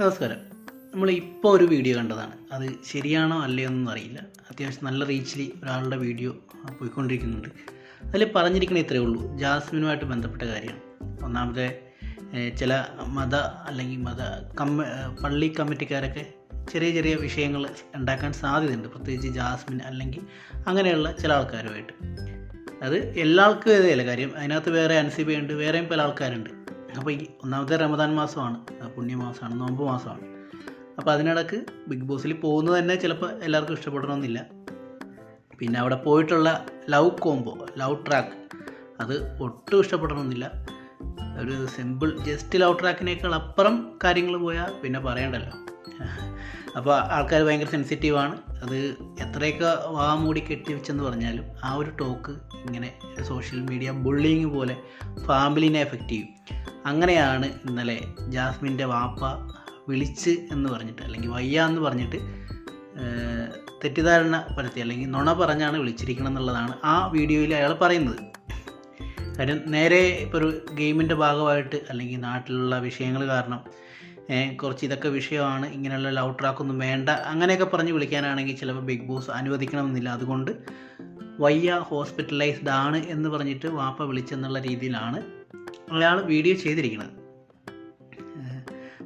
നമസ്കാരം. നമ്മൾ ഇപ്പോൾ ഒരു വീഡിയോ കണ്ടതാണ്. അത് ശരിയാണോ അല്ലയോ എന്നൊന്നും അറിയില്ല. അത്യാവശ്യം നല്ല റീച്ചിൽ ഒരാളുടെ വീഡിയോ പോയിക്കൊണ്ടിരിക്കുന്നുണ്ട്. അതിൽ പറഞ്ഞിരിക്കണേ ഇത്രയേ ഉള്ളൂ. ജാസ്മിനുമായിട്ട് ബന്ധപ്പെട്ട കാര്യമാണ് ഒന്നാമത്തെ ചില മത അല്ലെങ്കിൽ മത കമ്മ പള്ളി കമ്മിറ്റിക്കാരൊക്കെ ചെറിയ ചെറിയ വിഷയങ്ങൾ ഉണ്ടാക്കാൻ സാധ്യതയുണ്ട്. പ്രത്യേകിച്ച് ജാസ്മിൻ അല്ലെങ്കിൽ അങ്ങനെയുള്ള ചില ആൾക്കാരുമായിട്ട്. അത് എല്ലാ ആൾക്കും ഇതേയല്ല കാര്യം. അതിനകത്ത് വേറെ അൻസിബയുണ്ട് വേറെയും പല ആൾക്കാരുണ്ട്. അപ്പോൾ ഈ ഒന്നാമത്തെ റമദാൻ മാസമാണ് പുണ്യമാസമാണ് നോമ്പ് മാസമാണ്. അപ്പോൾ അതിനിടക്ക് ബിഗ് ബോസിൽ പോകുന്നത് തന്നെ ചിലപ്പോൾ എല്ലാവർക്കും ഇഷ്ടപ്പെടണമെന്നില്ല. പിന്നെ അവിടെ പോയിട്ടുള്ള ലവ് കോംബോ ലവ് ട്രാക്ക് അത് ഒട്ടും ഇഷ്ടപ്പെടണമെന്നില്ല. ഒരു സിമ്പിൾ ജസ്റ്റ് ലവ് ട്രാക്കിനേക്കാൾ അപ്പുറം കാര്യങ്ങൾ പോയാൽ പിന്നെ പറയണ്ടല്ലോ. അപ്പോൾ ആൾക്കാർ ഭയങ്കര സെൻസിറ്റീവാണ് അത് എത്രയൊക്കെ വാ മൂടി കെട്ടിവെച്ചെന്ന് പറഞ്ഞാലും ആ ഒരു ടോക്ക് ഇങ്ങനെ സോഷ്യൽ മീഡിയ ബുള്ളിങ് പോലെ ഫാമിലിനെ എഫക്റ്റ് ചെയ്യും. അങ്ങനെയാണ് ഇന്നലെ ജാസ്മിന്റെ വാപ്പ വിളിച്ച് എന്ന് പറഞ്ഞിട്ട് അല്ലെങ്കിൽ വയ്യ എന്ന് പറഞ്ഞിട്ട് തെറ്റിദ്ധാരണ പരത്തി അല്ലെങ്കിൽ നുണ പറഞ്ഞാണ് വിളിച്ചിരിക്കണം എന്നുള്ളതാണ് ആ വീഡിയോയിൽ അയാൾ പറയുന്നത്. കാര്യം നേരെ ഇപ്പോൾ ഒരു ഗെയിമിന്റെ ഭാഗമായിട്ട് അല്ലെങ്കിൽ നാട്ടിലുള്ള വിഷയങ്ങൾ കാരണം കുറച്ച് ഇതൊക്കെ വിഷയമാണ് ഇങ്ങനെയുള്ള ലവ് ട്രാക്കൊന്നും വേണ്ട അങ്ങനെയൊക്കെ പറഞ്ഞ് വിളിക്കാനാണെങ്കിൽ ചിലപ്പോൾ ബിഗ് ബോസ് അനുവദിക്കണമെന്നില്ല. അതുകൊണ്ട് വയ്യ ഹോസ്പിറ്റലൈസ്ഡ് ആണ് എന്ന് പറഞ്ഞിട്ട് വാപ്പ വിളിച്ചെന്നുള്ള രീതിയിലാണ് അയാൾ വീഡിയോ ചെയ്തിരിക്കുന്നത്.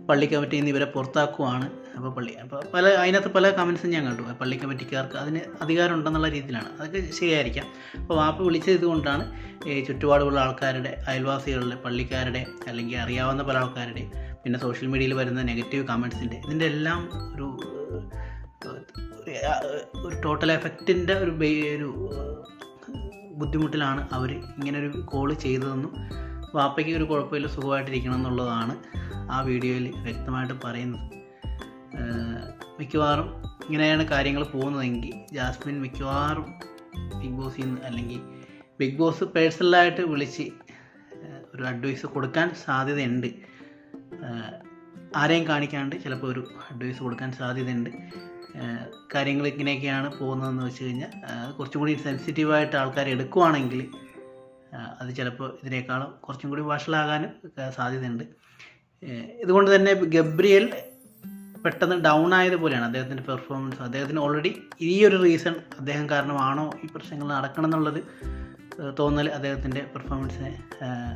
പള്ളി കമ്മിറ്റിയിൽ നിന്ന് ഇവരെ പുറത്താക്കുവാണ്. അപ്പോൾ പള്ളി അപ്പോൾ പല അതിനകത്ത് പല കമൻസും ഞാൻ കണ്ടു. പള്ളി കമ്മിറ്റിക്കാർക്ക് അതിന് അധികാരം ഉണ്ടെന്നുള്ള രീതിയിലാണ്. അതൊക്കെ ശരിയായിരിക്കാം. അപ്പോൾ വാപ്പ് വിളിച്ചത് ഇതുകൊണ്ടാണ്. ഈ ചുറ്റുപാടുള്ള ആൾക്കാരുടെ അയൽവാസികളുടെ പള്ളിക്കാരുടെ അല്ലെങ്കിൽ അറിയാവുന്ന പല ആൾക്കാരുടെ പിന്നെ സോഷ്യൽ മീഡിയയിൽ വരുന്ന നെഗറ്റീവ് കമൻസിന്റെ ഇതിന്റെ എല്ലാം ഒരു ഒരു ടോട്ടൽ എഫക്റ്റിന്റെ ഒരു ഒരു ബുദ്ധിമുട്ടിലാണ് അവർ ഇങ്ങനൊരു കോൾ ചെയ്തതെന്നും വാപ്പയ്ക്ക് ഒരു കുഴപ്പമില്ല സുഖമായിട്ടിരിക്കണം എന്നുള്ളതാണ് ആ വീഡിയോയിൽ വ്യക്തമായിട്ട് പറയുന്നത്. മിക്കവാറും ഇങ്ങനെയാണ് കാര്യങ്ങൾ പോകുന്നതെങ്കിൽ ജാസ്മിൻ മിക്കവാറും ബിഗ് ബോസിൽ നിന്ന് അല്ലെങ്കിൽ ബിഗ് ബോസ് പേഴ്സണലായിട്ട് വിളിച്ച് ഒരു അഡ്വൈസ് കൊടുക്കാൻ സാധ്യതയുണ്ട്. ആരെയും കാണിക്കാണ്ട് ചിലപ്പോൾ ഒരു അഡ്വൈസ് കൊടുക്കാൻ സാധ്യതയുണ്ട്. കാര്യങ്ങൾ ഇങ്ങനെയൊക്കെയാണ് പോകുന്നതെന്ന് വെച്ച് കഴിഞ്ഞാൽ കുറച്ചും കൂടി സെൻസിറ്റീവായിട്ട് ആൾക്കാർ എടുക്കുവാണെങ്കിൽ അത് ചിലപ്പോൾ ഇതിനേക്കാളും കുറച്ചും കൂടി വഷളാകാനും സാധ്യതയുണ്ട്. ഇതുകൊണ്ട് തന്നെ ഗബ്രിയൽ പെട്ടെന്ന് ഡൗൺ ആയതുപോലെയാണ് അദ്ദേഹത്തിന്റെ പെർഫോമൻസ് അദ്ദേഹത്തിന് ഓൾറെഡി ഈ ഒരു റീസൺ അദ്ദേഹം കാരണമാണോ ഈ പ്രശ്നങ്ങൾ നടക്കണം എന്നുള്ളത് തോന്നൽ അദ്ദേഹത്തിന്റെ പെർഫോമൻസിനെ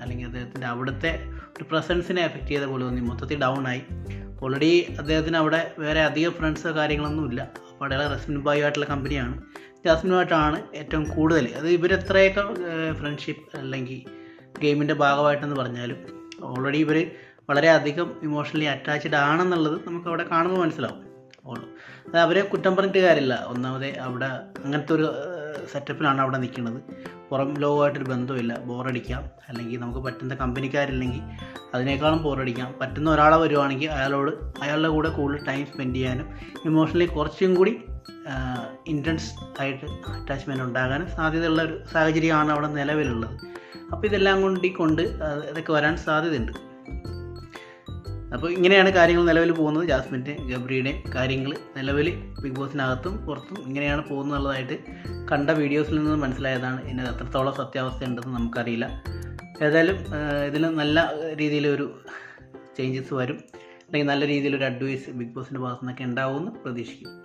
അല്ലെങ്കിൽ അദ്ദേഹത്തിന്റെ അവിടുത്തെ ഒരു പ്രസൻസിനെ എഫക്റ്റ് ചെയ്ത പോലെ തോന്നി. മൊത്തത്തിൽ ഡൗൺ ആയി. ഓൾറെഡി അദ്ദേഹത്തിന് അവിടെ വേറെ അധികം ഫ്രണ്ട്സോ കാര്യങ്ങളൊന്നും ഇല്ല. അപ്പോൾ അവിടെ റെസ്മിൻ ബായു ആയിട്ടുള്ള കമ്പനിയാണ് ജാസ്മിനുമായിട്ടാണ് ഏറ്റവും കൂടുതൽ അത് ഇവരെത്രയൊക്കെ ഫ്രണ്ട്ഷിപ്പ് അല്ലെങ്കിൽ ഗെയിമിന്റെ ഭാഗമായിട്ടെന്ന് പറഞ്ഞാലും ഓൾറെഡി ഇവർ വളരെയധികം ഇമോഷണലി അറ്റാച്ച്ഡ് ആണെന്നുള്ളത് നമുക്ക് അവിടെ കാണുമ്പോൾ മനസ്സിലാവും. അത് അവരെ കുറ്റം പറഞ്ഞിട്ട് കാര്യമില്ല. ഒന്നാമത് അവിടെ അങ്ങനത്തെ ഒരു സെറ്റപ്പിലാണ് അവിടെ നിൽക്കുന്നത്. പുറം ലോകമായിട്ടൊരു ബന്ധമില്ല ബോറടിക്കാം. അല്ലെങ്കിൽ നമുക്ക് പറ്റുന്ന കമ്പനിക്കാരില്ലെങ്കിൽ അതിനേക്കാളും ബോറടിക്കാം. പറ്റുന്ന ഒരാളെ വരുവാണെങ്കിൽ അയാളോട് അയാളുടെ കൂടെ കൂടുതൽ ടൈം സ്പെൻഡ് ചെയ്യാനും ഇമോഷണലി കുറച്ചും കൂടി ഇന്റൻസ് ആയിട്ട് അറ്റാച്ച്മെന്റ് ഉണ്ടാകാനും സാധ്യതയുള്ള ഒരു സാഹചര്യമാണ് അവിടെ നിലവിലുള്ളത്. അപ്പോൾ ഇതെല്ലാം കൊണ്ട് കൊണ്ട് ഇതൊക്കെ വരാൻ സാധ്യതയുണ്ട്. അപ്പോൾ ഇങ്ങനെയാണ് കാര്യങ്ങൾ നിലവിൽ പോകുന്നത്. ജാസ്മിന്റെ ഗബ്രിയുടെയും കാര്യങ്ങൾ നിലവിൽ ബിഗ് ബോസിനകത്തും പുറത്തും ഇങ്ങനെയാണ് പോകുന്നുള്ളതായിട്ട് കണ്ട വീഡിയോസിൽ നിന്ന് മനസ്സിലായതാണ്. ഇതിന് എത്രത്തോളം സത്യാവസ്ഥ ഉണ്ടെന്ന് നമുക്കറിയില്ല. ഏതായാലും ഇതിൽ നല്ല രീതിയിലൊരു ചേഞ്ചസ് വരും. അല്ലെങ്കിൽ നല്ല രീതിയിലൊരു അഡ്വൈസ് ബിഗ് ബോസിന്റെ ഭാഗത്തു നിന്നൊക്കെ ഉണ്ടാവുമെന്ന് പ്രതീക്ഷിക്കും